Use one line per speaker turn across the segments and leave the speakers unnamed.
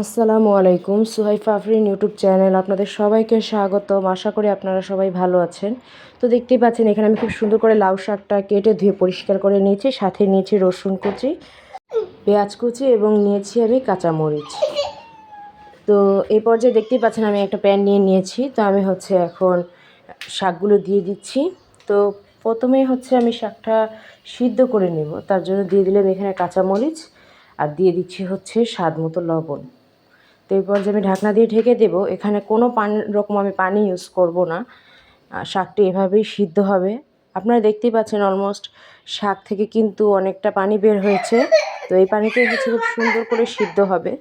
আসসালামু আলাইকুম। সুহাইফা Afrin YouTube channel আপনাদের সবাইকে স্বাগতম। আশা করি আপনারা সবাই ভালো আছেন। তো দেখতেই পাচ্ছেন, এখানে আমি খুব সুন্দর করে লাউ শাকটা কেটে ধুয়ে পরিষ্কার করে নিয়েছি, সাথে নিয়েছি রসুন কুচি, পেঁয়াজ কুচি এবং নিয়েছি আমি কাঁচামরিচ। তো এই পর্যায়ে দেখতেই পাচ্ছেন, আমি একটা প্যান নিয়ে নিয়েছি। তো আমি হচ্ছে এখন শাকগুলো দিয়ে দিচ্ছি। তো প্রথমে হচ্ছে আমি শাকটা সিদ্ধ করে নেব। তার জন্য দিয়ে দিলাম এখানে কাঁচামরিচ আর দিয়ে দিচ্ছি হচ্ছে স্বাদ মতো লবণ। তো এরপর যে আমি ঢাকনা দিয়ে ঢেকে দেব, এখানে কোনো পানি, রকম আমি পানি ইউজ করব না। শাকটি এভাবেই সিদ্ধ হবে। আপনারা দেখতেই পাচ্ছেন অলমোস্ট শাক থেকে কিন্তু অনেকটা পানি বের হয়েছে। তো এই পানিতে হচ্ছে খুব সুন্দর করে সিদ্ধ হবে।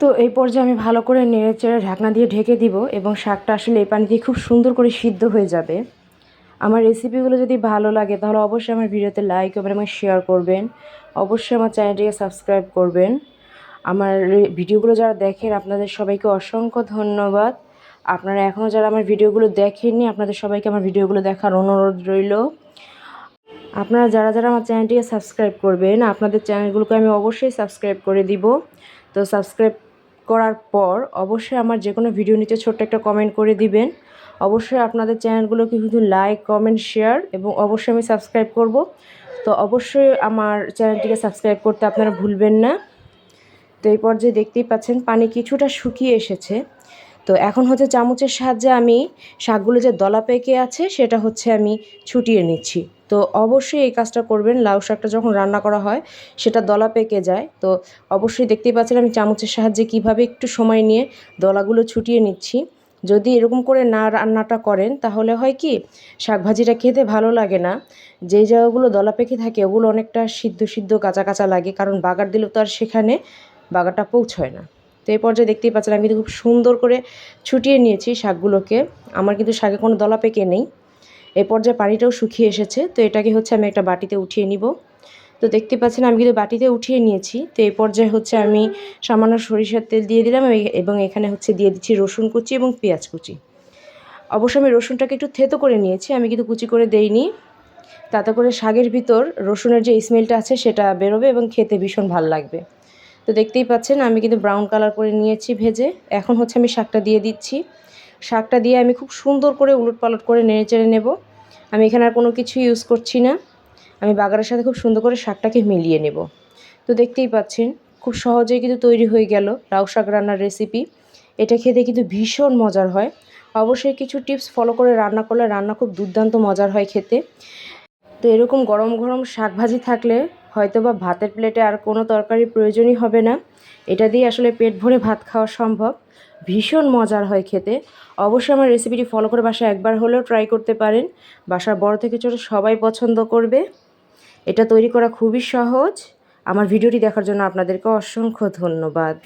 তো এই পর্যায়ে আমি ভালো করে নেড়ে চেড়ে ঢাকনা দিয়ে ঢেকে দিব এবং শাকটা আসলে এই পানি দিয়ে খুব সুন্দর করে সিদ্ধ হয়ে যাবে। আমার রেসিপিগুলো যদি ভালো লাগে তাহলে অবশ্যই আমার ভিডিওতে লাইক করবেন এবং শেয়ার করবেন। অবশ্যই আমার চ্যানেলটিকে সাবস্ক্রাইব করবেন। আমার ভিডিওগুলো যারা দেখেন, আপনাদের সবাইকে অসংখ্য ধন্যবাদ। আপনারা এখনও যারা আমার ভিডিওগুলো দেখেননি, আপনাদের সবাইকে আমার ভিডিওগুলো দেখার অনুরোধ রইল। আপনারা যারা যারা আমার চ্যানেলটিকে সাবস্ক্রাইব করবেন, আপনাদের চ্যানেলগুলোকে আমি অবশ্যই সাবস্ক্রাইব করে দিব। তো সাবস্ক্রাইব করার পর অবশ্যই আমার যে কোনো ভিডিও নিচে ছোট্ট একটা কমেন্ট করে দিবেন। অবশ্যই আপনাদের চ্যানেলগুলোকে কিন্তু লাইক কমেন্ট শেয়ার এবং অবশ্যই আমি সাবস্ক্রাইব করব। তো অবশ্যই আমার চ্যানেলটিকে সাবস্ক্রাইব করতে আপনারা ভুলবেন না। তো এই পর্যায়ে দেখতেই পাচ্ছেন পানি কিছুটা শুকিয়ে এসেছে। তো এখন হচ্ছে চামচের সাহায্যে আমি শাকগুলো যে দলা পেকে আছে সেটা হচ্ছে আমি ছুটিয়ে নিচ্ছি। তো অবশ্যই এই কাজটা করবেন, লাউ শাকটা যখন রান্না করা হয় সেটা দলা পেকে যায়। তো অবশ্যই দেখতেই পাচ্ছেন আমি চামচের সাহায্যে কীভাবে একটু সময় নিয়ে দলাগুলো ছুটিয়ে নিচ্ছি। যদি এরকম করে না রান্নাটা করেন তাহলে হয় কি, শাকভাজিটা খেতে ভালো লাগে না। যেই জায়গাগুলো দলা পেকে থাকে ওগুলো অনেকটা সিদ্ধ সিদ্ধ কাঁচা কাঁচা লাগে, কারণ বাগার দিলেও তো আর সেখানে বাগারটা পৌঁছয় না। তো এই পর্যায়ে দেখতেই পাচ্ছেন আমি কিন্তু খুব সুন্দর করে ছুটিয়ে নিয়েছি শাকগুলোকে। আমার কিন্তু শাকে কোনো দলা পেকে নেই। এই পর্যায়ে পানিটাও শুকিয়ে এসেছে। তো এটাকে হচ্ছে আমি একটা বাটিতে উঠিয়ে নিব। তো দেখতে পাচ্ছেন আমি কিন্তু বাটিতে উঠিয়ে নিয়েছি। তো এই পর্যায়ে হচ্ছে আমি সামান্য সরিষার তেল দিয়ে দিলাম এবং এখানে হচ্ছে দিয়ে দিচ্ছি রসুন কুচি এবং পেঁয়াজ কুচি। অবশ্য আমি রসুনটাকে একটু থেতো করে নিয়েছি। আমি কিন্তু কুচি করে দেইনি। তাতে করে শাকের ভিতর রসুনের যে স্মেলটা আছে সেটা বেরোবে এবং খেতে ভীষণ ভালো লাগবে। তো দেখতেই পাচ্ছেন, আমি কিন্তু ব্রাউন কালার করে নিয়েছি ভেজে। এখন হচ্ছে আমি শাকটা দিয়ে দিচ্ছি। শাকটা দিয়ে আমি খুব সুন্দর করে উলট পালট করে নেড়ে চেড়ে নেব। আমি এখানে আর কোনো কিছু ইউজ করছি না। আমি বাগারের সাথে খুব সুন্দর করে শাকটাকে মিলিয়ে নেব। তো দেখতেই পাচ্ছেন, খুব সহজেই কিন্তু তৈরি হয়ে গেল লাউ শাক রান্নার রেসিপি এটা খেতে কিন্তু ভীষণ মজার হয়। অবশ্যই কিছু টিপস ফলো করে রান্না করলে রান্না খুব দুর্দান্ত মজার হয় খেতে। তো এরকম গরম গরম শাক ভাজি থাকলে হয়তো বা ভাতের প্লেটে আর কোনো তরকারির প্রয়োজনই হবে না। এটা দিয়ে আসলে পেট ভরে ভাত খাওয়া সম্ভব। ভীষণ মজার হয় খেতে। অবশ্যই আমার রেসিপিটি ফলো করে বাসায় একবার হলেও ট্রাই করতে পারেন। বাসার বড় থেকে ছোটো সবাই পছন্দ করবে। এটা তৈরি করা খুবই সহজ। আমার ভিডিওটি দেখার জন্য আপনাদেরকে অসংখ্য ধন্যবাদ।